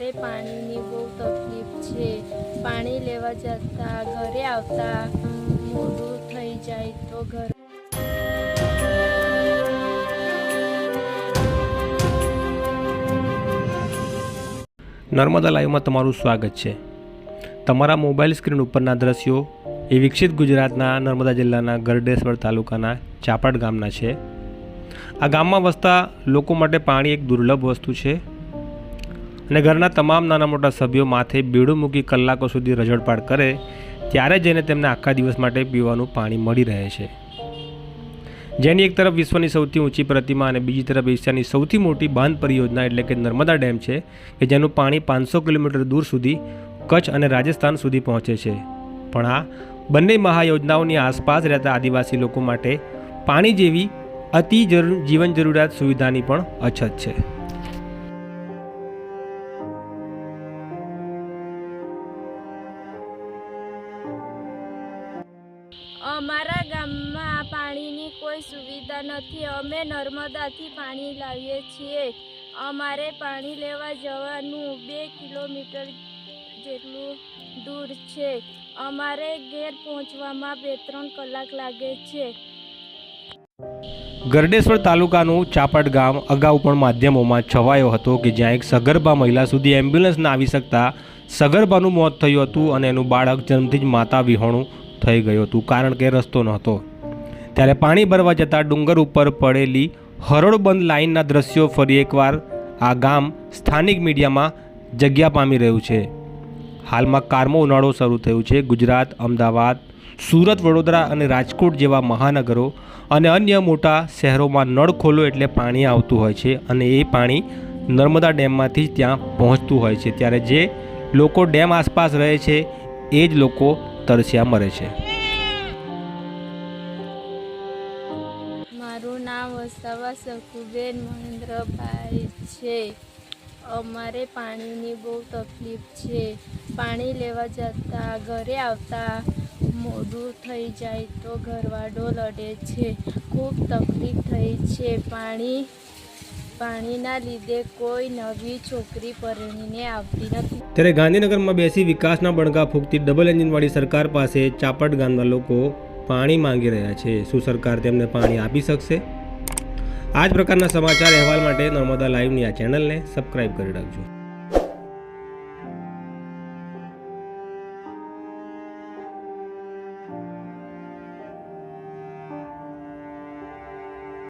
અમારે પાણીની બહુ તકલીફ છે. પાણી લેવા જતા, ઘરે આવતા મોડું થઈ જાય તો ઘર નર્મદા લાઈવમાં તમારું સ્વાગત છે. તમારા મોબાઈલ સ્ક્રીન ઉપરના દ્રશ્યો એ વિકસિત ગુજરાતના નર્મદા જિલ્લાના ગરડેશ્વર તાલુકાના ચાપડ ગામના છે. આ ગામમાં વસતા લોકો માટે પાણી એક દુર્લભ વસ્તુ છે. અને ઘરના તમામ નાના મોટા સભ્યો માથે બીડું મૂકી કલાકો સુધી રજડપાટ કરે, ત્યારે જઈને તેમને આખા દિવસ માટે પીવાનું પાણી મળી રહે છે. જેની એક તરફ વિશ્વની સૌથી ઊંચી પ્રતિમા અને બીજી તરફ એશિયાની સૌથી મોટી બાંધ પરિયોજના એટલે કે નર્મદા ડેમ છે, કે જેનું પાણી પાંચસો કિલોમીટર દૂર સુધી કચ્છ અને રાજસ્થાન સુધી પહોંચે છે. પણ આ બંને મહાયોજનાઓની આસપાસ રહેતા આદિવાસી લોકો માટે પાણી જેવી અતિ જરૂર જીવન જરૂરિયાત સુવિધાની પણ અછત છે. અમારા ગામમાં પાણીની કોઈ સુવિધા નથી. અમે નર્મદાથી પાણી લાવીએ છીએ. અમારે પાણી લેવા જવાનું બે કિલોમીટર જેટલું દૂર છે. અમારે ઘેર પહોંચવામાં બે ત્રણ કલાક લાગે છે. ગરડેશ્વર તાલુકાનું ચાપડ ગામ અગાઉ પણ માધ્યમોમાં છવાયો હતો કે જ્યાં એક સગર્ભા મહિલા સુધી એમ્બ્યુલન્સ ના આવી શકતા સગર્ભાનું મોત થયું હતું અને એનું બાળક જન્મથી જ માતા વિહોણું થઈ ગયું હતું કારણ કે રસ્તો નહોતો. ત્યારે પાણી ભરવા જતાં ડુંગર ઉપર પડેલી હરોળબંધ લાઇનના દ્રશ્યો ફરી એકવાર આ ગામ સ્થાનિક મીડિયામાં જગ્યા પામી રહ્યું છે. હાલમાં કારમો ઉનાળો શરૂ થયું છે. ગુજરાત, અમદાવાદ, સુરત, વડોદરા અને રાજકોટ જેવા મહાનગરો અને અન્ય મોટા શહેરોમાં નળ ખોલો એટલે પાણી આવતું હોય છે અને એ પાણી નર્મદા ડેમમાંથી જ ત્યાં પહોંચતું હોય છે. ત્યારે જે લોકો ડેમ આસપાસ રહે છે, એ જ લોકો તરસ્યા મરે છે. મારું નામ વસાવા સખુબેન મહેન્દ્રભાઈ છે. અમારે પાણીની બહુ તકલીફ છે. પાણી લેવા જતા, ઘરે આવતા મોડું થઈ જાય તો ઘરવાળો લડે છે. ખૂબ તકલીફ થઈ છે. પાણી પાણીના લીધે કોઈ નવી છોકરી પરણીને આવતી નથી. ત્યારે ગાંધીનગરમાં બેસી વિકાસના બણગા ફૂંકતી ડબલ એન્જિનવાળી સરકાર પાસે ચાપટ ગામના લોકો પાણી માંગી રહ્યા છે. શું સરકાર તેમને પાણી આપી શકશે? આ જ પ્રકારના સમાચાર અહેવાલ માટે નર્મદા લાઈવની આ ચેનલને સબસ્ક્રાઈબ કરી રાખજો.